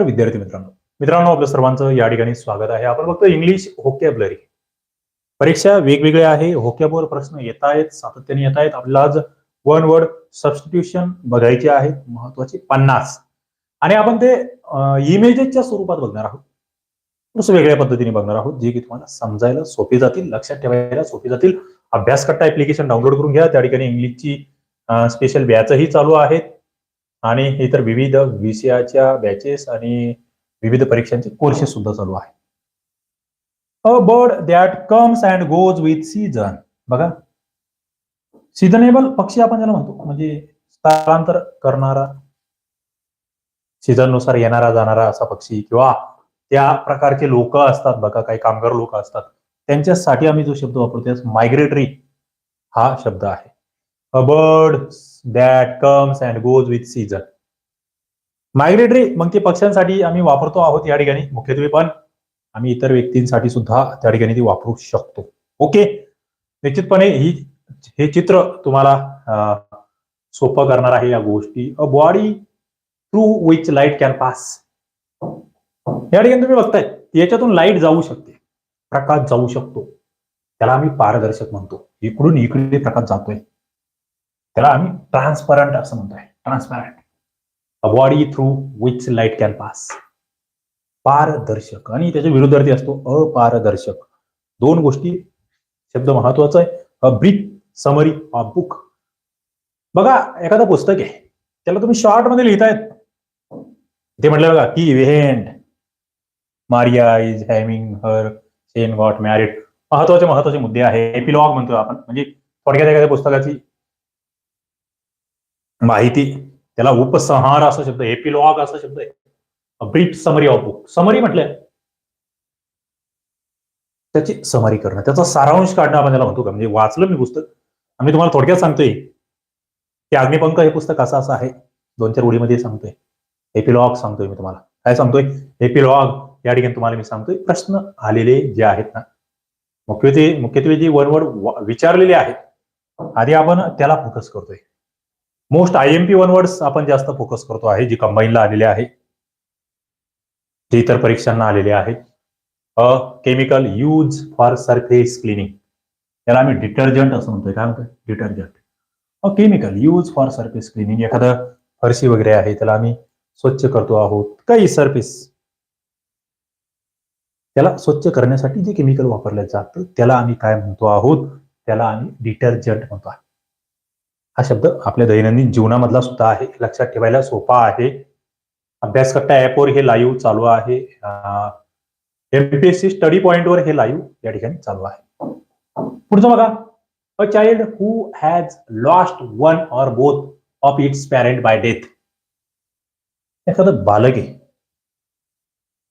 विद्यार्थी मित्रांनो. मित्रांनो आपलं सर्वांचं या ठिकाणी स्वागत आहे. आपण फक्त इंग्लिश होकॅबलरी परीक्षा वेगवेगळ्या आहे. होकॅबवर प्रश्न येत आहेत सातत्याने येत आहेत. आपल्याला आज वन वर्ड सबस्टिट्यूशन बघायचे आहेत. महत्त्वाचे पन्नास. आणि आपण ते इमेजेसच्या स्वरूपात बघणार आहोत. थोडस वेगळ्या पद्धतीने बघणार आहोत जे की तुम्हाला समजायला सोपे जातील लक्षात ठेवायला सोपे जातील. अभ्यास कट्टा ऍप्लिकेशन डाउनलोड करून घ्या. त्या ठिकाणी इंग्लिशची स्पेशल बॅचही चालू आहेत. आणि इतर विविध विषयाच्या बॅचेस आणि विविध परीक्षांचे कोर्सेस सुद्धा चालू आहे. A bird that comes and goes with season बघा. सीझनेबल पक्षी आपण ज्याला म्हणतो म्हणजे स्थलांतर करणारा सीझननुसार येणारा जाणारा असा पक्षी किंवा त्या प्रकारचे लोक असतात बघा काही कामगार लोक असतात त्यांच्यासाठी आम्ही जो शब्द वापरतो मायग्रेटरी हा शब्द आहे. A bird that comes and goes with season migratory मग ते पक्ष्यांसाठी आम्ही वापरतो आहोत या ठिकाणी. मुख्यत्वे पण आम्ही इतर व्यक्तींसाठी सुद्धा त्या ठिकाणी ती वापरू शकतो. ओके निश्चितपणे ही हे चित्र तुम्हाला सोपं करणार आहे या गोष्टी. A body through which light can pass या ठिकाणी तुम्ही बघताय याच्यातून लाइट जाऊ शकते. प्रकाश जाऊ शकतो. त्याला आम्ही पारदर्शक म्हणतो. इकडून इकडे प्रकाश जातोय. त्याला आम्ही ट्रान्सपरंट असं म्हणतोय transparent a body through which light can pass पारदर्शक. आणि त्याच्या विरुद्धार्थी असतो अपारदर्शक. दोन गोष्टी शब्द महत्त्वाचा आहे. A brief summary of book बघा एखादं पुस्तक आहे. त्याला तुम्ही शॉर्टमध्ये लिहितायत. ते म्हटलं बघा की वेहेंड Maria is having her son got married महत्त्वाचे महत्त्वाचे मुद्दे आहे. एपिलॉग म्हणतो आपण. म्हणजे थोडक्यात एखाद्या पुस्तकाची माहिती. त्याला उपसंहार असा शब्द एपिलॉग असा शब्द आहे. Brief summary of book summary म्हटलंय त्याची समरी करणं. त्याचा सारांश काढणं आपण त्याला म्हणतो का? म्हणजे वाचलं मी पुस्तक. आम्ही तुम्हाला थोडक्यात सांगतोय की अग्निपंख हे पुस्तक असं असं आहे. दोन चार ओळीमध्ये सांगतोय. एपिलॉग सांगतोय मी तुम्हाला. काय सांगतोय? एपिलॉग या ठिकाणी तुम्हाला मी सांगतोय प्रश्न आलेले जे आहेत ना मुख्यत्वे मुख्यत्वे जे वनवड वर्ड विचारलेले आहेत आधी आपण त्याला फोकस करतोय. Most I M P one words आपण जास्त फोकस करतो आहे जी कंबाईनला आलेले आहे. जे इतर परीक्षांना आलेले आहेत a chemical use for surface cleaning त्याला आम्ही डिटर्जंट असं म्हणतोय. काय म्हणतोय? Detergent a chemical use for surface cleaning एखादं फरशी वगैरे आहे त्याला आम्ही स्वच्छ करतो आहोत. काही सरफेस त्याला स्वच्छ करण्यासाठी जे केमिकल वापरलं जातं त्याला आम्ही काय म्हणतो आहोत? त्याला आम्ही डिटर्जंट म्हणतो. आहोत हा शब्द आपल्या दैनंदिन जीवनामधला सुद्धा आहे. लक्षात ठेवायला सोपा आहे. अभ्यास कट्टा ऍपवर हे लाईव्ह चालू आहे. एमपीएससी स्टडी पॉइंटवर हे लाईव्ह या ठिकाणी चालू आहे. पुढचं बघा. A child who has lost one or both of its parent by death एखादं बालक आहे.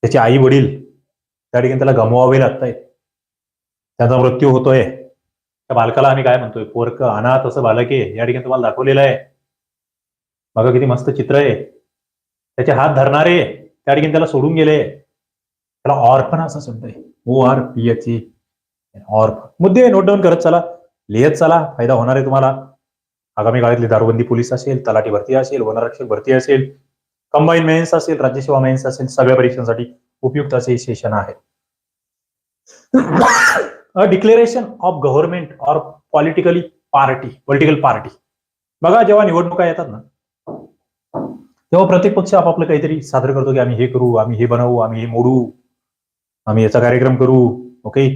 त्याचे आई वडील त्या ठिकाणी त्याला गमवावे लागत आहेत त्याचा मृत्यू होतोय. त्या बालकाला आम्ही काय म्हणतोय? पोरक अनाथ असं बालक आहे या ठिकाणी तुम्हाला दाखवलेलं आहे. बघा किती मस्त चित्र आहे. त्याचे हात धरणारे त्या ठिकाणी त्याला सोडून गेले त्याला ऑर्फन असा शब्द आहे O R P H E ऑर्फ मुद्दे नोट डाऊन करत चला. लिहित चला. फायदा होणार आहे तुम्हाला. आगामी काळातली दारूबंदी पोलीस असेल तलाठी भरती असेल वनरक्षक भरती असेल कंबाईन मेन्स असेल राज्यसेवा मेन्स असेल सगळ्या परीक्षांसाठी उपयुक्त असे सेशन आहे a declaration of government or politically party political party बघा जेव्हा निवडणुका येतात ना तेव्हा प्रत्येक पक्ष आपापलं काहीतरी सादर करतो की आम्ही हे करू आम्ही हे बनवू आम्ही हे मोडू आम्ही याचा कार्यक्रम करू ओके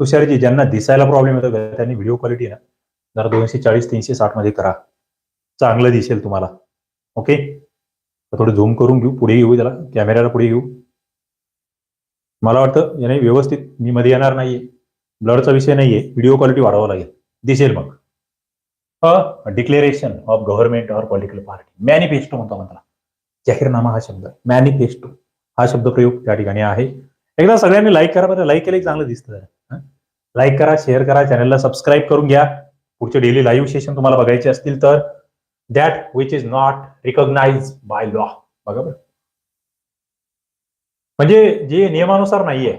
तुषारजी ज्यांना दिसायला प्रॉब्लेम येतो त्यांनी व्हिडिओ क्वालिटी ना जरा दोनशे चाळीस तीनशे साठमध्ये करा. चांगलं दिसेल तुम्हाला ओके थोडं झूम करून घेऊ पुढे घेऊ त्याला कॅमेऱ्याला पुढे घेऊ मला वाटतं याने व्यवस्थित मी मध्ये येणार नाहीये. ब्लडचा विषय नाहीये व्हिडिओ क्वालिटी वाढवावं लागेल. दिसेल मग. A declaration of government or political party manifesto म्हणतो आपण त्याला. जाहीरनामा हा शब्द. मॅनिफेस्टो हा शब्द प्रयोग त्या ठिकाणी आहे. एकदा सगळ्यांनी लाईक करा बरं लाईक केलं चांगलं दिसतं लाईक करा शेअर करा चॅनलला सबस्क्राईब करून घ्या. पुढचे डेली लाईव्ह सेशन तुम्हाला बघायचे असतील तर that which is not recognise by law बघा बरं. म्हणजे जे नियमानुसार नाहीये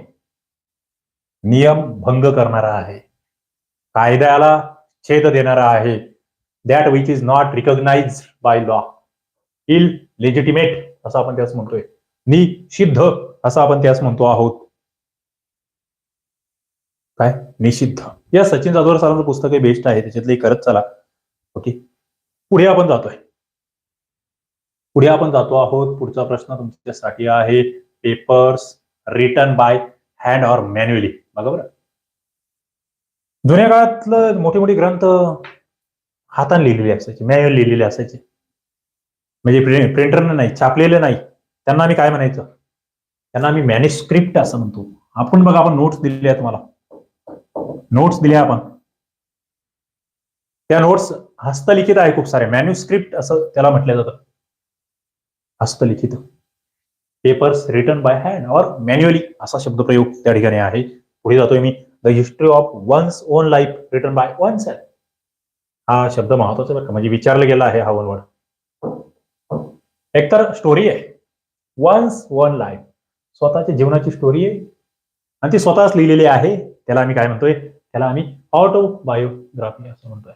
नियम भंग करणारा आहे. कायद्याला छेद देणारा आहे. That which is not recognise by law illegitimate असं आपण त्यास म्हणतोय. निषिद्ध असं आपण त्यास म्हणतो आहोत. काय? निषिद्ध. या सचिन जाधवर सरांचं पुस्तक हे बेस्ट आहे. त्याच्यातले करत चला. ओके पुढे आपण जातोय. पुढे आपण जातो आहोत. पुढचा प्रश्न तुमच्यासाठी आहे. Papers return by hand or manually बघा बरं. जुन्या काळातलं मोठे मोठे ग्रंथ हाताने लिहिलेले असायचे मॅन्युअल लिहिलेले असायचे. म्हणजे प्रिंटरनं नाही छापलेले नाही. त्यांना आम्ही काय म्हणायचं? त्यांना आम्ही मॅन्युस्क्रिप्ट असं म्हणतो. आपण बघा आपण नोट्स दिलेल्या आहेत तुम्हाला. नोट्स दिल्या आपण. त्या नोट्स हस्तलिखित आहे खूप सारे. मॅन्युस्क्रिप्ट असं त्याला म्हटलं जातं. हस्तलिखित. Papers return by hand or manually असा शब्दप्रयोग त्या ठिकाणी आहे. पुढे जातोय मी. The history of one's own life return by oneself हा शब्द महत्त्वाचा बरं का. म्हणजे विचारला गेला आहे हा वन वर्ड एकतर स्टोरी आहे. वन्स वन लाईफ स्वतःच्या जीवनाची स्टोरी आहे. आणि ती स्वतःच लिहिलेली आहे. त्याला आम्ही काय म्हणतोय? त्याला आम्ही ऑटोबायोग्राफी असं म्हणतोय.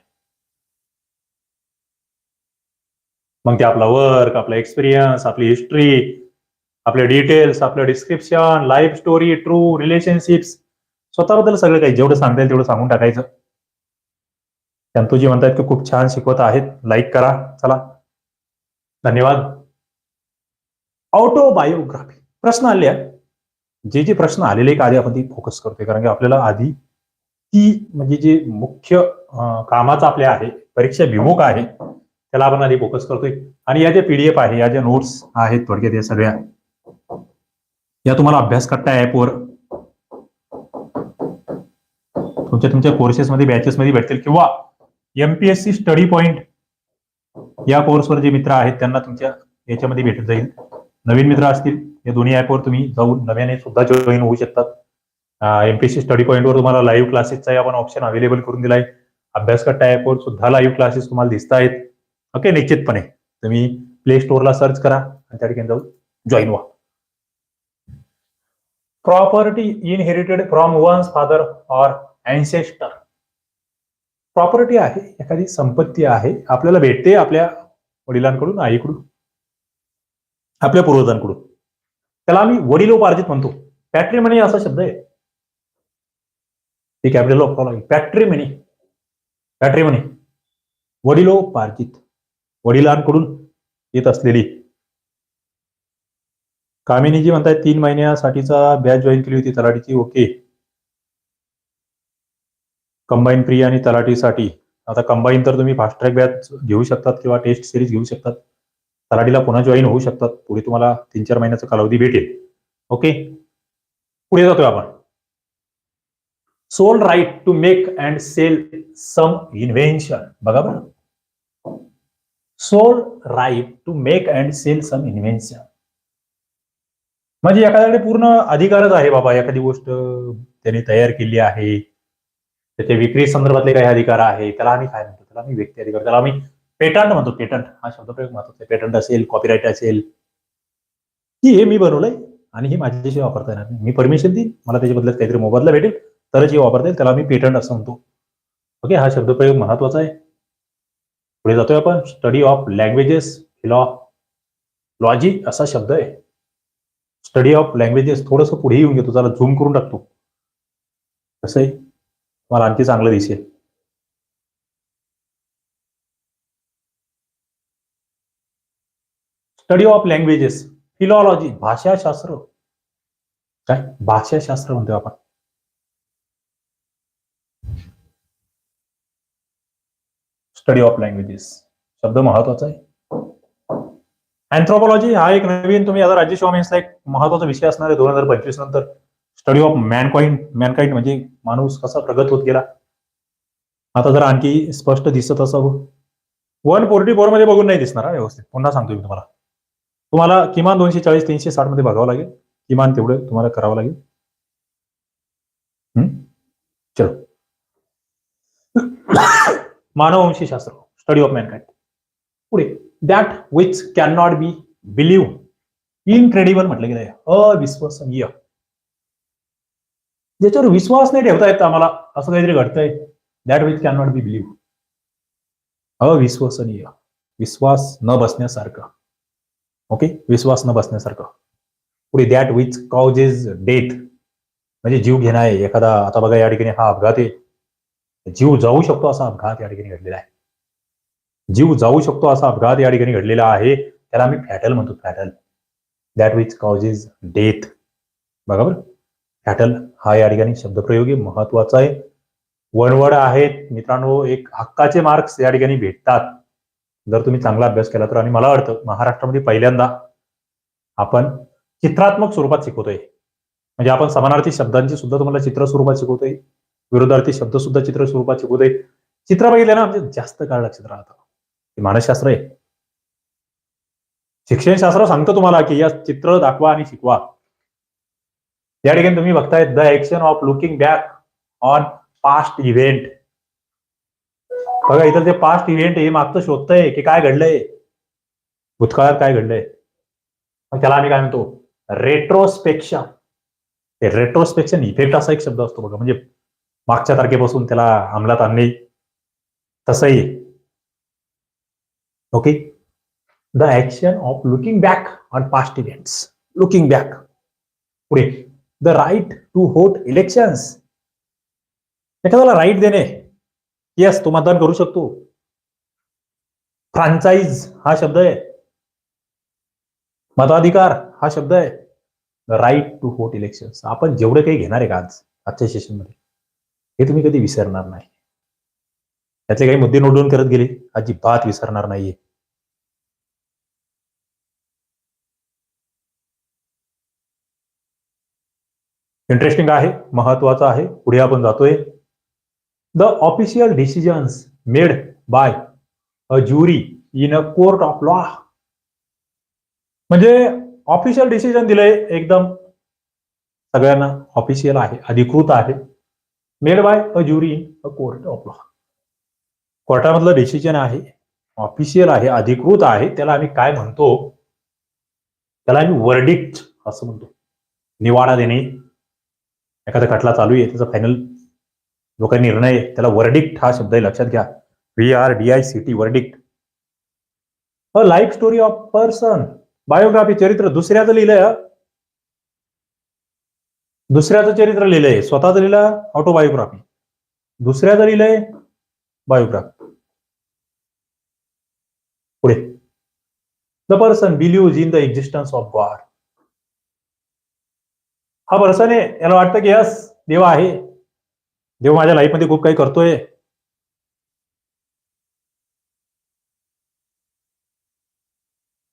मग ते आपला वर्क आपला एक्सपिरियन्स आपली हिस्ट्री आपले डिटेल्स आपलं description life story true relationships स्वतःबद्दल सगळं काही जेवढं सांगता येईल तेवढं सांगून टाकायचं. संतोजी म्हणतात की खूप छान शिकवत आहेत. लाईक करा. चला. धन्यवाद. ऑटोबायोग्राफी प्रश्न आले जे जे प्रश्न आलेले आधी आपण ती फोकस करतोय. कारण की आपल्याला आधी ती म्हणजे जे मुख्य कामाचं आपल्या आहे परीक्षा विमुख आहे त्याला आपण आधी फोकस करतोय. आणि या ज्या पीडीएफ आहे या ज्या नोट्स आहेत थोडक्यात या सगळ्या. या तुम्हाला अभ्यास करता ऍपवर तुमच्या तुमच्या कोर्सेसमध्ये बॅचेसमध्ये भेटतील किंवा एमपीएससी स्टडी पॉइंट या कोर्सवर जे मित्र आहेत त्यांना तुमच्या याच्यामध्ये भेटत जाईल. नवीन मित्र असतील या दोन्ही ऍपवर तुम्ही जाऊन नव्याने सुद्धा जॉईन होऊ शकतात. एमपीएससी स्टडी पॉईंटवर तुम्हाला लाईव्ह क्लासेसचा आपण ऑप्शन अवेलेबल करून दिलाय. अभ्यास करता ऍपवर सुद्धा लाईव्ह क्लासेस तुम्हाला दिसत आहेत. ओके निश्चितपणे. तुम्ही प्ले स्टोअरला सर्च करा आणि त्या ठिकाणी जाऊन जॉईन व्हा. Property inherited from one's father or ancestor property आहे एखादी संपत्ती आहे आपल्याला भेटते आपल्या वडिलांकडून आईकडून आपल्या पूर्वजांकडून. त्याला आम्ही वडिलोपार्जित म्हणतो. पॅट्रिमनी असा शब्द आहे. ते कॅपिटल ऑफ मनी पॅट्रिमनी पॅट्रिमनी वडिलोपार्जित. वडिलांकडून येत असलेली. कामिनी जी म्हणताय तीन महिन्यासाठीचा बॅच जॉईन केली होती तलाठीची. ओके कंबाईन प्री आणि तलाठीसाठी. आता कंबाईन तर तुम्ही फास्ट ट्रॅक बॅच घेऊ शकतात किंवा टेस्ट सिरीज घेऊ शकतात. तलाठीला पुन्हा जॉईन होऊ शकतात. पुढे तुम्हाला तीन चार महिन्याचा कालावधी भेटेल. ओके पुढे जातोय आपण. Sole right to make and sell some invention बघा बरं. Sole right to make and sell some invention म्हणजे एखाद्याकडे पूर्ण अधिकारच आहे बाबा. एखादी गोष्ट त्याने तयार केली आहे. त्याच्या विक्री संदर्भातले काही अधिकार आहे त्याला आम्ही काय म्हणतो? त्याला आम्ही व्यक्ती अधिकार त्याला आम्ही पेटंट म्हणतो. पेटंट हा शब्दप्रयोग महत्त्वाचा पेटंट असेल कॉपीराईट असेल. की हे मी बनवलंय आणि हे माझ्याशी वापरता येणार नाही. मी परमिशन देईन मला त्याच्या बदल्यात काहीतरी मोबदला भेटेल तरच हे वापरता येईल त्याला मी पेटंट असं म्हणतो. ओके हा शब्दप्रयोग महत्त्वाचा आहे. पुढे जातोय आपण. स्टडी ऑफ लँग्वेजेस लॉ लॉजी असा शब्द आहे. स्टडी ऑफ लँग्वेजेस थोडस पुढे येऊन घेतो. त्याला झूम करून टाकतो. कसं आहे? मला आणखी चांगलं दिसेल. स्टडी ऑफ लँग्वेजेस फिलॉलॉजी भाषाशास्त्र. काय? भाषाशास्त्र म्हणतो आपण. स्टडी ऑफ लँग्वेजेस शब्द महत्त्वाचा आहे. अँथ्रोपॉलॉजी हा एक नवीन तुम्ही आता राज्य मेन्सला एक महत्त्वाचा विषय असणार आहे दोन हजार पंचवीस नंतर. स्टडी ऑफ मॅनकाइंड मॅनकाइंड म्हणजे माणूस कसा प्रगत होत गेला? आता जर आणखी स्पष्ट दिसत असावं. वन फोर्टी फोरमध्ये बघून नाही दिसणार व्यवस्थित. पुन्हा सांगतो मी तुम्हाला. तुम्हाला किमान दोनशे चाळीस तीनशे साठमध्ये बघावं लागेल. किमान तेवढं तुम्हाला करावं लागेल. चलो. मानववंशी शास्त्र स्टडी ऑफ मॅनकाइंड पुढे. That which can not be believe incredible म्हटलं गेलं अविश्वसनीय. ज्याच्यावर विश्वास नाही ठेवता येत आम्हाला असं काहीतरी घडतंय. That which can not be believe अविश्वसनीय. विश्वास न बसण्यासारखं. ओके विश्वास न बसण्यासारखं. पुढे दॅट विच कॉजेज डेथ म्हणजे जीव घेणं आहे. एखादा आता बघा या ठिकाणी हा अपघात आहे. जीव जाऊ शकतो असा अपघात या ठिकाणी घडलेला आहे. जीव जाऊ शकतो असा अपघात या ठिकाणी घडलेला आहे. त्याला आम्ही फॅटल म्हणतो. Fatal that which causes death बघा बरं. फॅटल हा या ठिकाणी शब्दप्रयोगी महत्त्वाचा आहे. वणवड आहेत. मित्रांनो एक हक्काचे मार्क्स या ठिकाणी भेटतात. जर तुम्ही चांगला अभ्यास केला तर आणि मला वाटतं महाराष्ट्रामध्ये पहिल्यांदा आपण चित्रात्मक स्वरूपात शिकवतोय. म्हणजे आपण समानार्थी शब्दांची सुद्धा तुम्हाला चित्र स्वरूपात शिकवतोय. विरोधार्थी शब्द सुद्धा चित्र स्वरूपात शिकवतोय. चित्र बघितलं ना म्हणजे जास्त काळ लक्षात राहतं. हे मानसशास्त्र आहे. शिक्षणशास्त्र सांगतं तुम्हाला की या चित्र दाखवा आणि शिकवा. या ठिकाणी तुम्ही बघताय the action of looking back on past event बघा इथं जे पास्ट इव्हेंट आहे मागचं शोधतंय की काय घडलंय भूतकाळात काय घडलंय मग त्याला आम्ही काय म्हणतो रेट्रोस्पेक्शन रेट्रोस्पेक्शन इफ़ेक्ट असा एक शब्द असतो बघा, म्हणजे मागच्या तारखेपासून त्याला अंमलात आणणे. तसंही. Okay the action of looking back on past events looking back पुढे. The right to vote elections एखाद्याला राईट देणे येस तो मतदान करू शकतो. फ्रांचाईज हा शब्द आहे. मताधिकार हा शब्द आहे. The right to vote elections आपण जेवढे काही घेणार आहे का आज आजच्या सेशनमध्ये हे तुम्ही कधी विसरणार नाही. त्यातले काही मुद्दे नोंदवून करत गेले अजिबात विसरणार नाहीये. इंटरेस्टिंग आहे महत्वाचं आहे. पुढे आपण जातोय. The official decisions made by a jury in a court of law म्हणजे ऑफिशियल डिसिजन दिलंय एकदम सगळ्यांना. ऑफिशियल आहे अधिकृत आहे. Made by a jury in a court of law कोर्टामधलं decision आहे ऑफिशियल आहे अधिकृत आहे. त्याला आम्ही काय म्हणतो? त्याला आम्ही वर्डिक्ट असं म्हणतो. निवाडा देणे एखादा खटला चालू आहे त्याचा फायनल जो काही निर्णय त्याला वर्डिक्ट हा शब्द आहे लक्षात घ्या. V R D I C T verdict a life story of person biography चरित्र दुसऱ्याचं लिहिलंय दुसऱ्याचं चरित्र लिहिलंय स्वतःचं लिहिलं ऑटोबायोग्राफी दुसऱ्याचं लिहिलंय बायोग्राफी पुढे. The person believe in the existence of God हा पर्सन आहे याला वाटतं की यस देव आहे. देव माझ्या लाईफमध्ये खूप काही करतोय.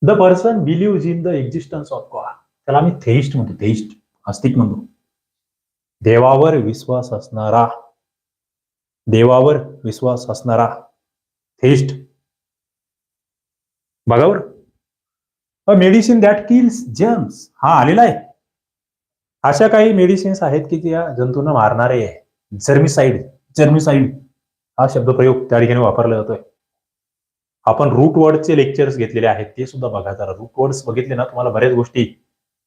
The person believe in the existence of God त्याला आम्ही थेइस्ट म्हणतो थेइस्ट आस्तिक म्हणतो. देवावर विश्वास असणारा देवावर विश्वास असणारा theist बघावर a medicine that kills germs हा आलेला आहे. अशा काही मेडिसिन्स आहेत की ज्या जंतूंना मारणारे आहे जर्मिसाईड जर्मिसाईड हा शब्दप्रयोग त्या ठिकाणी वापरला जातोय. आपण रूट वर्डचे लेक्चर्स घेतलेले आहेत ते सुद्धा बघा जरा. रूट वर्ड्स बघितले ना तुम्हाला बऱ्याच गोष्टी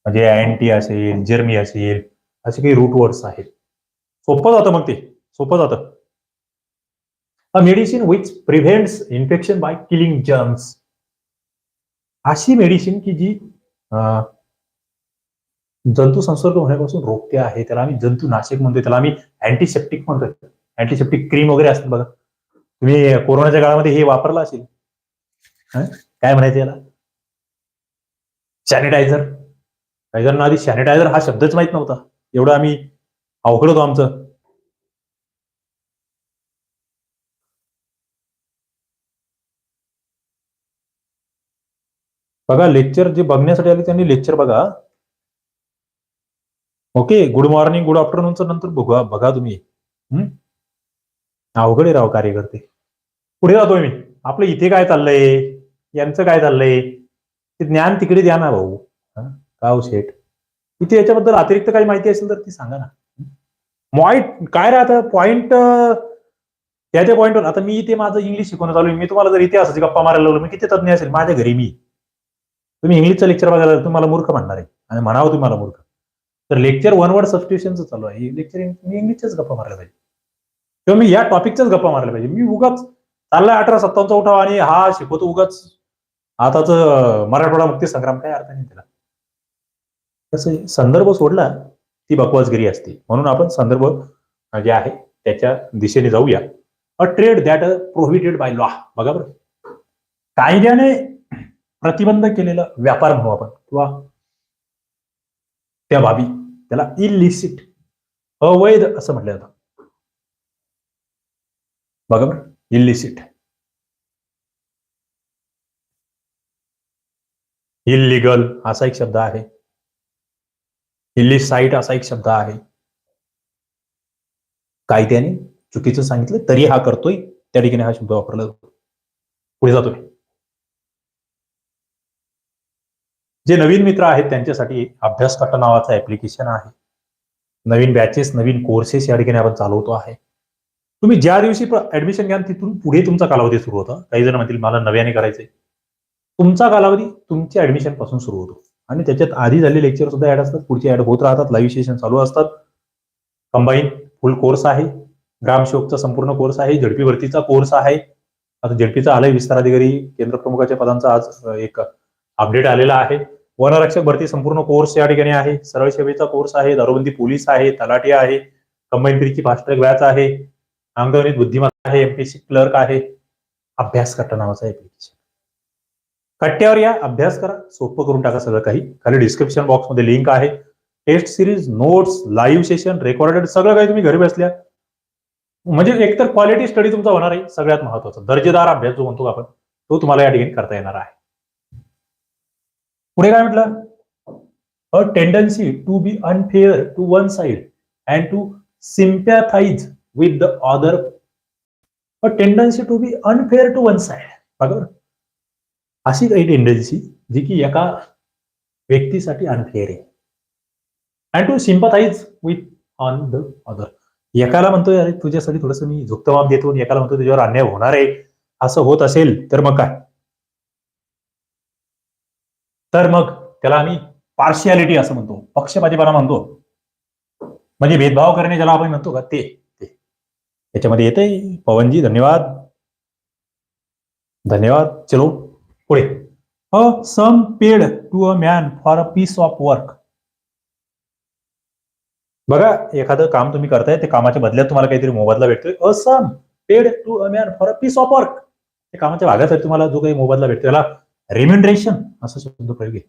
म्हणजे अँटी असेल जर्मी असेल असे काही रूट वर्ड्स आहेत. सोपं जातं मग ते. सोपं जातं. A medicine which prevents infection by killing germs अशी मेडिसिन की जी जंतू संसर्ग होण्यापासून रोखते आहे. त्याला आम्ही जंतुनाशक म्हणतोय. त्याला आम्ही अँटीसेप्टिक म्हणतोय. अँटीसेप्टिक क्रीम वगैरे असतात बघा. तुम्ही कोरोनाच्या काळामध्ये हे वापरलं असेल काय म्हणायचं याला? सॅनिटायझर काही आधी सॅनिटायझर हा शब्दच माहीत नव्हता. एवढं आम्ही अवघड होतो आमचं. बघा लेक्चर जे बघण्यासाठी आले त्यांनी लेक्चर बघा. ओके गुड मॉर्निंग गुड आफ्टरनूनचं नंतर बघा बघा तुम्ही. अवघड आहे राव कार्यकर्ते. पुढे जातोय मी. आपलं इथे काय चाललंय? यांचं काय चाललंय? ते ज्ञान तिकडे द्या ना भाऊ. काव हो शेठ? इथे याच्याबद्दल अतिरिक्त काही माहिती असेल तर ती सांगा ना. पॉइंट काय राहतं? पॉइंट त्या त्या पॉईंटवर आता मी इथे माझं इंग्लिश शिकवणं चालू आहे. मी तुम्हाला जर इतिहासाची गप्पा मारायला लागलो मी किती तज्ञ असेल? माझ्या घरी मी. तुम्ही इंग्लिशचं लेक्चर बघायला तुम्हाला मूर्ख म्हणणार आहे. आणि म्हणावं तुम्हाला मूर्ख. तर लेक्चर वन वर्ड सबस्टिट्यूशनचं चालू आहे. लेक्चर मी इंग्लिशच्याच गप्पा मारल्या पाहिजे. किंवा मी या टॉपिकच्याच गप्पा मारल्या पाहिजे. मी उगाच चाललाय अठरा सत्तावनचा उठाव आणि हा शिकवतो उगाच. आताच मराठवाडा मुक्ती संग्राम काय अर्थ नाही त्याला? तसं संदर्भ सोडला ती बकवासगिरी असते. म्हणून आपण संदर्भ जे आहे त्याच्या दिशेने जाऊया. A trade that prohibited by law बघा बरं. कायद्याने प्रतिबंध केलेला व्यापार म्हणू आपण. किंवा त्या बाबी. त्याला इलिसिट अवैध असं म्हटलं जातं. बघा बरं इलिसिट इलिगल असा एक शब्द आहे. इलिसाईट असा एक शब्द आहे. कायद्याने चुकीचं सांगितलं तरी हा करतोय त्या ठिकाणी हा शब्द वापरला जातो. पुढे जातोय. जे नवीन मित्र आहेत त्यांच्यासाठी अभ्यासकटा नावाचं ऍप्लिकेशन आहे. नवीन बॅचेस नवीन कोर्सेस या ठिकाणी आपण चालवतो आहे. तुम्ही ज्या दिवशी ऍडमिशन घ्याल तिथून पुढे तुमचा कालावधी सुरू होता. काही जण म्हणतील मला नव्याने करायचंय. तुमचा कालावधी तुमच्या ऍडमिशनपासून सुरू होतो. आणि त्याच्यात आधी झालेले लेक्चर सुद्धा ऍड असतात. पुढचे ऍड होत राहतात. लाईव्ह सेशन चालू असतात. कंबाईन फुल कोर्स आहे. ग्रामसेवकचा संपूर्ण कोर्स आहे. झडपी भरतीचा कोर्स आहे. आता झडपीचा आलाय विस्तार अधिकारी केंद्र प्रमुखाच्या पदांचा आज एक अपडेट आलेला आहे. वनरक्षक भरती संपूर्ण कोर्स या ठिकाणी आहे. सरळ सेवेचा कोर्स आहे. दारूबंदी पोलीस आहे. तलाठी आहे. कंबाईन फ्रीची फास्ट बॅच आहे. अंगणवाडीत बुद्धिमत्ता आहे. एमपीसी क्लर्क आहे. अभ्यास कट्टा नावाचा एप्लिकेशन कट्ट्यावर या. अभ्यास करा. सोपं करून टाका सगळं काही. खाली डिस्क्रिप्शन बॉक्समध्ये लिंक आहे. Test series notes live session recorded सगळं काही तुम्ही घरी बसल्या. म्हणजे एकतर क्वालिटी स्टडी तुमचा होणार आहे. सगळ्यात महत्त्वाचा. दर्जेदार अभ्यास जो म्हणतो आपण तो तुम्हाला या ठिकाणी करता येणार आहे. पुढे काय म्हटलं? A tendency to be unfair to one side and to sympathize with the other a tendency to be unfair to one side बरोबर अशी काही टेंडन्सी जी की एका व्यक्तीसाठी अनफेअर आहे. And to sympathize with on the other एकाला म्हणतोय अरे तुझ्यासाठी थोडस मी झुकतमाप देतो आणि एकाला म्हणतो तुझ्यावर अन्याय होणार आहे. असं होत असेल तर मग काय? तर मग त्याला आम्ही पार्शियालिटी असं म्हणतो. पक्षपातीपणा म्हणतो. म्हणजे भेदभाव करणे ज्याला आपण म्हणतो का ते त्याच्यामध्ये येतंय. पवनजी धन्यवाद. धन्यवाद. चलो पुढे. A sum paid to a man for a piece of work. बघा एखादं काम तुम्ही करताय ते कामाच्या बदल्यात तुम्हाला काहीतरी मोबदला भेटतोय. A sum paid to a man for a piece of work. ते कामाच्या भागासाठी तुम्हाला जो काही मोबदला भेटतो त्याला रेम्युनरेशन असा शब्द प्रयोग आहे.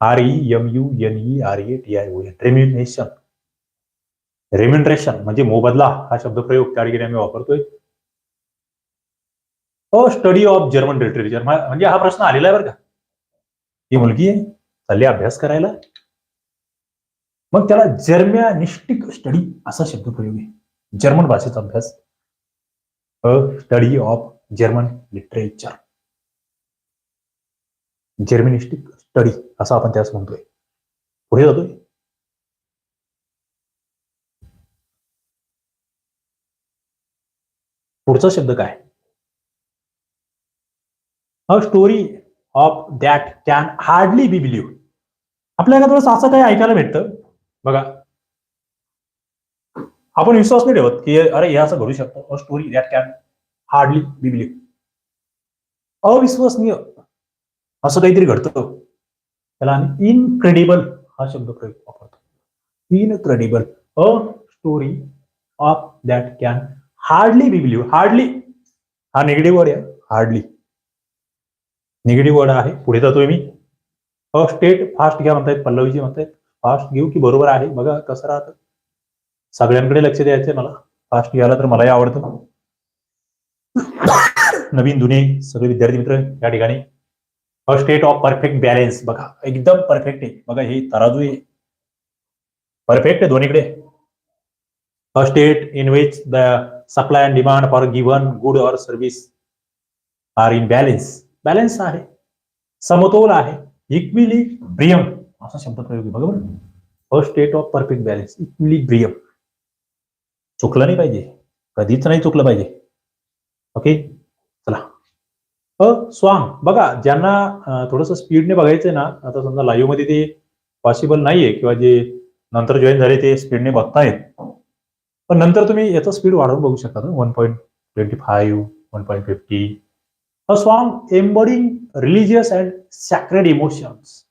R E M U N E R A T I O N remuneration remuneration म्हणजे मोबदला हा शब्द प्रयोग त्या ठिकाणी आम्ही वापरतोय. A study of German literature म्हणजे हा प्रश्न आलेला आहे बरं का. ही मुलगी आहे चालली अभ्यास करायला. मग त्याला जर्म्यानिष्टिक स्टडी असा शब्द प्रयोग आहे. जर्मन भाषेचा अभ्यास. A study of German literature Germanistic study असं आपण त्यास म्हणतोय. पुढे जातोय. पुढचा शब्द काय? A story of that can hardly be believe आपल्याला थोडंसं असं काही ऐकायला भेटतं. बघा. आपण विश्वास नाही ठेवत की अरे हे असं घडू शकतं. A story that can hardly be believe अविश्वसनीय. असं काहीतरी घडतं. त्याला आम्ही इनक्रेडिबल हा शब्द प्रयोग वापरतो. Incredible a story of that can hardly be believe hardly हा निगेटिव्ह वर्ड आहे. हार्डली निगेटिव्ह वर्ड आहे. पुढे जातोय मी. अ स्टेट फास्ट घ्या म्हणतायत. पल्लवीजी म्हणतायत. फास्ट घेऊ की बरोबर आहे? बघा कसं राहतं. सगळ्यांकडे लक्ष द्यायचंय मला. फास्ट घ्यायला तर मलाही आवडतं. नवीन जुने सगळे विद्यार्थी मित्र या ठिकाणी स्टेट ऑफ़ परफेक्ट बॅलेन्स बघा, एकदम परफेक्ट आहे. बघा, हे तराजू आहे. परफेक्ट आहे दोन्हीकडे. A state in which the supply and demand for given good or service are in balance balance आहे. समतोल आहे. इक्विली ब्रियम शब्द प्रयोग आहे, बरोबर? A state of perfect balance equilibrium चुकलं नाही पाहिजे. कधीच नाही चुकलं पाहिजे. ओके अ स्वांग. बघा ज्यांना थोडंसं स्पीडने बघायचंय ना आता समजा लाईव्हमध्ये ते पॉसिबल नाहीये किंवा जे नंतर जॉईन झाले ते स्पीडने बघतायत. पण नंतर तुम्ही याचा स्पीड वाढवून बघू शकता one point twenty five one point fifty a song embodying religious and sacred emotions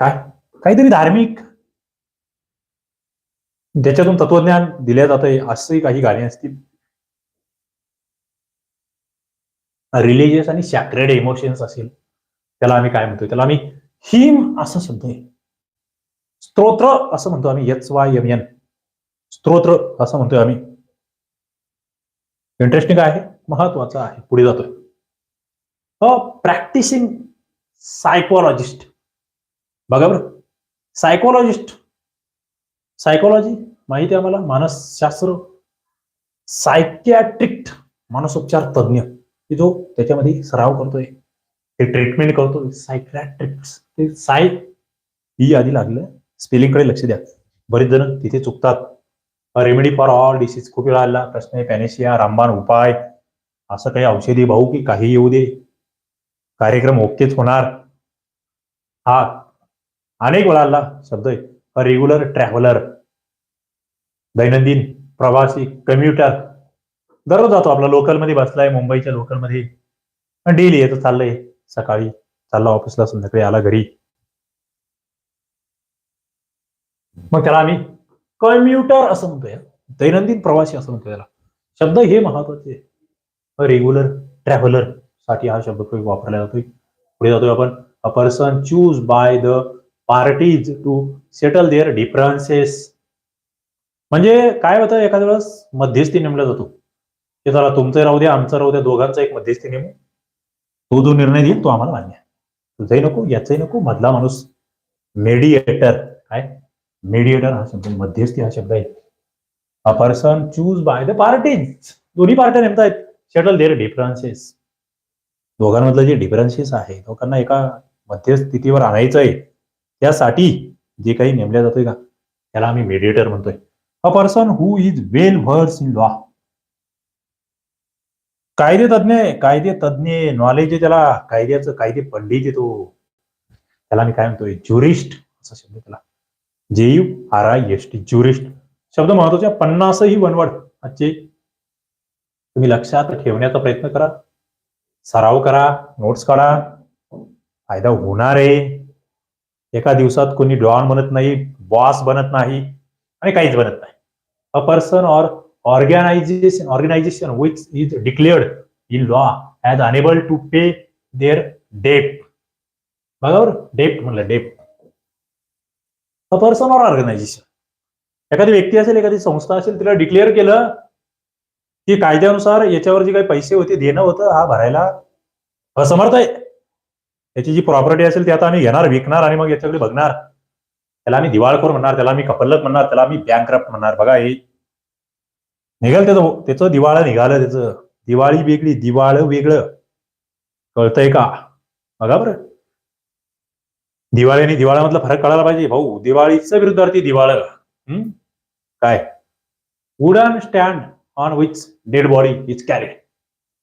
काय? काहीतरी धार्मिक. ज्याच्यातून तत्वज्ञान दिल्या जातंय असंही काही गाणी असतील. रिलिजियस आणि सॅक्रेड इमोशन्स असेल त्याला आम्ही काय म्हणतोय? त्याला आम्ही हिम असं शब्द आहे स्तोत्र असं म्हणतो आम्ही एच वाय एम एन स्तोत्र असं म्हणतोय आम्ही. इंटरेस्टिंग आहे महत्वाचं आहे पुढे जातोय. अ प्रॅक्टिसिंग सायकोलॉजिस्ट बघा बरं. सायकोलॉजिस्ट सायकोलॉजी माहिती आहे आम्हाला? मानसशास्त्र. सायकॅट्रिक्ट मानसोपचार तज्ज्ञ की जो त्याच्यामध्ये सराव करतोय ते ट्रीटमेंट करतोय सायक्रॅट्रिक्स ते साय ही आधी लागलं. स्पेलिंगकडे लक्ष द्या. बरेच जण तिथे चुकतात. रेमेडी फॉर ऑल डिसीज खूप वेळा आला. प्रश्न आहे पॅनेशिया रामबाण उपाय. असं काही औषधी भाऊ की काही येऊ दे. कार्यक्रम ओकेच होणार. हा. अनेक वेळा आला शब्द आहे. रेग्युलर ट्रॅव्हलर दैनंदिन प्रवासी कम्युटर दररोज जातो आपला लोकलमध्ये बसलाय मुंबईच्या लोकलमध्ये डेली येतो चाललंय. सकाळी चालला ऑफिसला संध्याकाळी आला घरी. मग त्याला आम्ही कम्युटर असं म्हणतोय. दैनंदिन प्रवासी असं म्हणतोय त्याला. शब्द हे महत्त्वाचे रेग्युलर ट्रॅव्हलरसाठी हा शब्द वापरला जातोय. पुढे जातोय आपण. A person choose by the parties to settle their differences म्हणजे काय होतं? एखाद्या वेळेस मध्यस्थी नेमला जातो. की चला तुमचं राहू द्या आमचं राहू द्या दोघांचा एक मध्यस्थी नेमू. तो जो निर्णय देईल तो आम्हाला मान्य आहे. तुझंही नको याचंही नको मधला माणूस मेडिएटर काय? मेडिएटर हा शब्द मध्यस्थी हा शब्द आहे. A person choose by the parties दोन्ही पार्ट्या नेमतायत शटल देर डिफरन्सेस दोघांमधलं जे डिफरन्सेस आहे लोकांना एका मध्यस्थितीवर आणायचं आहे त्यासाठी जे काही नेमल्या जातोय का त्याला आम्ही मेडिएटर म्हणतोय. A person who is well verse in law कायदे तज्ञ आहे कायदे तज्ञ नॉलेज आहे त्याला. कायद्याचं कायदे पंडित येतो त्याला मी काय म्हणतोय? ज्युरिस्ट असा शब्द त्याला. J U R I S T jurist शब्द महत्त्वाचे पन्नासही वनवड. आजचे तुम्ही लक्षात ठेवण्याचा प्रयत्न करा. सराव करा नोट्स काढा. फायदा होणार आहे. एका दिवसात कोणी डॉन बनत नाही बॉस बनत नाही आणि काहीच बनत नाही. A person or organization organisation which is declared in law as unable to pay their debt. बघा बरं डेप्ट म्हणलं डेप्ट अ पर्सन ऑर ऑर्गनायझेशन एखादी व्यक्ती असेल एखादी संस्था असेल तिला डिक्लेअर केलं की कायद्यानुसार याच्यावर जे काही पैसे होते देणं होतं हा भरायला असमर्थ आहे. त्याची जी प्रॉपर्टी असेल ती आता आम्ही घेणार विकणार आणि मग याच्याकडे बघणार. त्याला आम्ही दिवाळखोर म्हणणार त्याला आम्ही कपल्लत म्हणणार त्याला आम्ही बँक्रप्ट म्हणणार. बघा हे निघाल त्याचं त्याचं दिवाळं निघालं त्याचं. दिवाळी वेगळी दिवाळ वेगळं. कळतंय का? बघा बरं. दिवाळी आणि दिवाळ्यामधला फरक कळायला पाहिजे. भाऊ दिवाळीच्या विरुद्धार्थी दिवाळ. हम्म काय? Wooden stand on which dead body is carried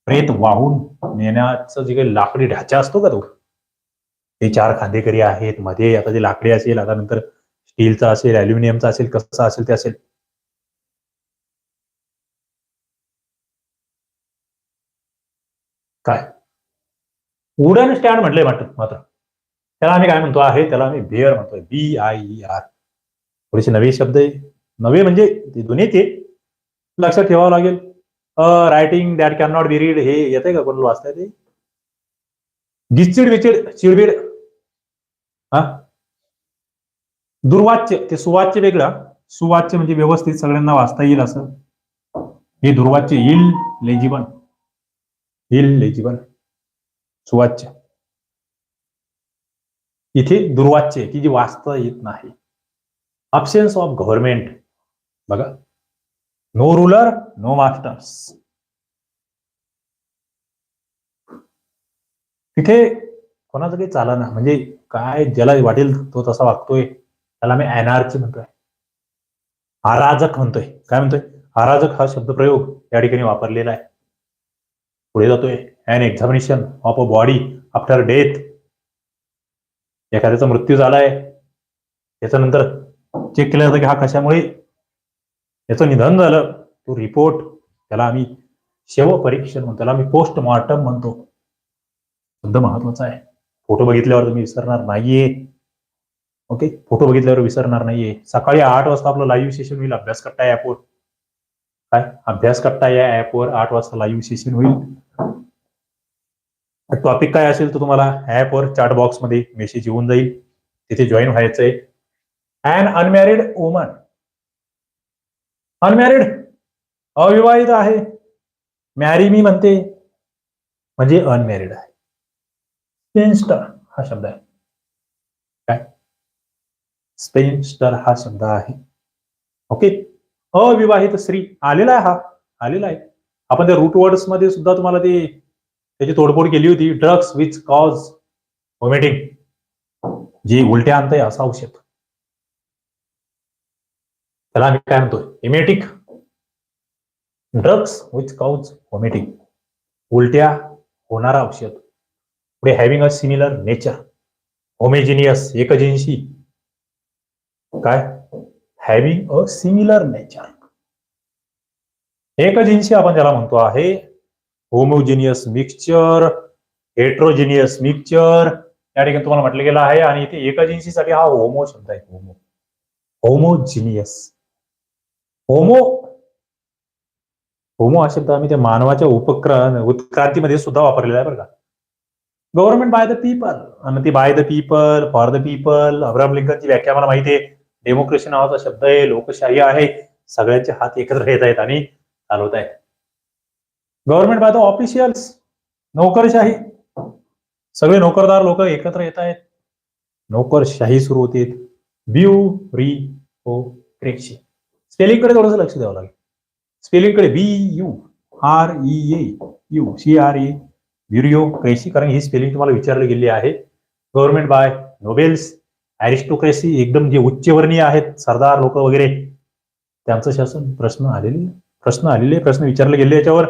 प्रेत वाहून नेण्याचं जे काही लाकडी ढाचा असतो का तो? ते चार खांदेकरी आहेत मध्ये आता जे लाकडी असेल आता नंतर स्टीलचा असेल अल्युमिनियमचा असेल कसं असेल ते असेल. काय? वुडन स्टँड म्हटलंय मात्र मात्र. त्याला आम्ही काय म्हणतो आहे? त्याला आम्ही बेअर म्हणतोय. बी आय ई आर थोडेसे नवे शब्द आहे. नवे म्हणजे ते दोन्ही ते लक्षात ठेवावं लागेल. Writing that can not be read हे येतंय का? कोणाला वाचताय ते गिचिड विचिड चिडबिड. हा? दुर्वाच्य. ते सुवाच्य वेगळा. सुवाच्य म्हणजे व्यवस्थित सगळ्यांना वाचता येईल असं. हे दुर्वाच्य येईल. लेजिबन इल सुवाच्य. इथे दुर्वाच्य की जी वाचता येत नाही. अब्सेन्स ऑफ गव्हर्नमेंट बघा. नो रुलर नो मास्टर्स तिथे कोणाचं काही चालना म्हणजे काय ज्याला वाटेल तो तसा वागतोय. त्याला मी अनार्ची म्हणतोय. अराजक म्हणतोय. काय म्हणतोय? अराजक हा शब्दप्रयोग या ठिकाणी वापरलेला आहे. पुढे जातोय. An examination of a body after death एखाद्याचा मृत्यू झालाय. त्याच्यानंतर चेक केलं जातं की हा कशामुळे? याचं निधन झालं. तो रिपोर्ट त्याला आम्ही शवपरीक्षण म्हणतो. त्याला आम्ही पोस्टमॉर्टम म्हणतो. शब्द महत्त्वाचा आहे. फोटो बघितल्यावर तुम्ही विसरणार नाहीये. ओके फोटो बघितल्यावर विसरणार नाहीये. सकाळी आठ वाजता आपलं लाईव्ह सेशन होईल. अभ्यास कट्टा या ऍपवर काय? अभ्यास करता या ऍपवर आठ वाजता लाईव्ह सेशन होईल. टॉपिक काय असेल तर तुम्हाला ऍपवर चॅट बॉक्समध्ये मेसेज येऊन जाईल. तिथे जॉईन व्हायचंय. अँड अनमॅरिड वुमन अनमॅरिड अविवाहित आहे. मॅरी मी म्हणते. म्हणजे अनमॅरिड आहे. स्पेनस्टर हा शब्द आहे. काय? स्पेनस्टर हा शब्द आहे. ओके अविवाहित स्त्री आलेला आहे हा. आलेला आहे. आपण त्या रूट वर्ड्समध्ये सुद्धा तुम्हाला ते त्याची तोडफोड केली होती. ड्रग्स विच कॉज व्हॉमिटिंग जी उलट्या आणतंय असं औषध. त्याला आम्ही काय म्हणतो emetic drugs which cause vomiting उलट्या होणारा औषध. पुढे having a similar nature homogeneous एकजिन्सी काय? हॅव्हिंग अ सिमिलर नेचर एकजिन्सी आपण ज्याला म्हणतो आहे होमोजिनियस मिक्सचर हेट्रोजिनियस मिक्सचर या ठिकाणी तुम्हाला म्हटलं गेलं आहे. आणि इथे एकजिन्सीसाठी हा होमो शब्द आहे होमो. होमोजिनियस. होमो होमो हा शब्द आम्ही त्या मानवाच्या उपक्रा उत्क्रांतीमध्ये सुद्धा वापरलेला आहे बरं का. गव्हर्नमेंट बाय द पीपल आणि ती by the people for the people Abraham लिंकनची व्याख्या मला माहिती आहे. डेमोक्रेसी नावाचा शब्द आहे लोकशाही आहे. सगळ्यांचे हात एकत्र येत आहेत आणि चालवत आहेत. गव्हर्नमेंट बाय द ऑफिशियल्स नोकरशाही. सगळे नोकरदार लोक एकत्र येत आहेत. नोकरशाही सुरू होते. स्पेलिंग स्पेलिंगकडे थोडंसं लक्ष द्यावं लागेल. स्पेलिंगकडे B U R E A U C R A bureaucracy. कारण ही स्पेलिंग तुम्हाला विचारली गेली आहे. गव्हर्नमेंट बाय नोबेल्स अरिस्टोक्रेसी एकदम जे उच्चवर्णीय आहेत सरदार लोक वगैरे. त्यांचं शासन प्रश्न आलेले प्रश्न आलेले प्रश्न विचारले गेले याच्यावर.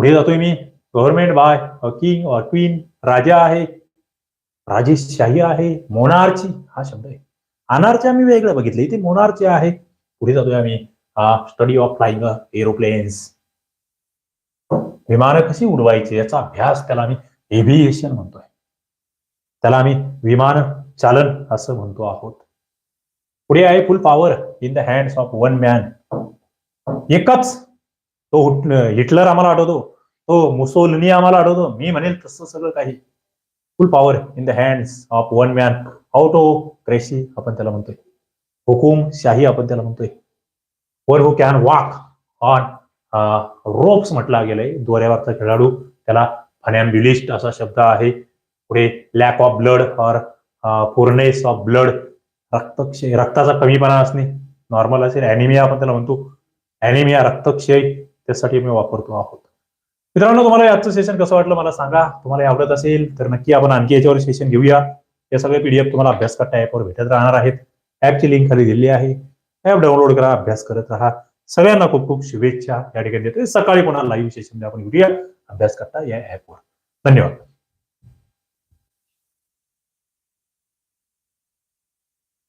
पुढे जातोय मी. Government by king or queen राजा आहे. राजेशाही आहे. मोनार्ची हा शब्द आहे. अनारचे आम्ही वेगळं बघितले. इथे मोनारचे आहे. पुढे जातोय आम्ही. स्टडी ऑफ फ्लाइंग एरोप्लेन्स विमानं कशी उडवायची याचा अभ्यास त्याला आम्ही एव्हिएशन म्हणतोय. त्याला आम्ही विमान चालन असं म्हणतो आहोत. पुढे आहे full power in the hands of one man एकच तो हिटलर आम्हाला आठवतो. तो मुसोलनी आम्हाला आठवतो. मी म्हणेल तसं सगळं काही. Full power in the hands of one man autocracy आपण त्याला म्हणतोय. हुकुमशाही आपण त्याला म्हणतोय. वर who can walk on ropes म्हटला गेलंय. दोऱ्यावरचा खेळाडू. त्याला फनॅम्ब्युलिस्ट असा शब्द आहे. पुढे lack of blood or poorness of blood रक्तक्षय रक्ताचा कमीपणा असणे. नॉर्मल असेल. अॅनिमिया आपण त्याला म्हणतो. अॅनिमिया रक्तक्षय. त्यासाठी मी वापरतो आहोत. मित्रांनो तुम्हाला याचं सेशन कसं वाटलं मला सांगा. तुम्हाला आवडत असेल तर नक्की आपण आणखी याच्यावर सेशन घेऊया. हे सगळे पीडीएफ तुम्हाला अभ्यास करता ऍपवर भेटत राहणार आहेत. ऍपची लिंक खाली दिलेली आहे. ऍप डाउनलोड करा अभ्यास करत राहा. सगळ्यांना खूप खूप शुभेच्छा. या ठिकाणी देतो सकाळी पुन्हा लाईव्ह सेशन आपण घेऊया अभ्यास करता या ऍपवर धन्यवाद.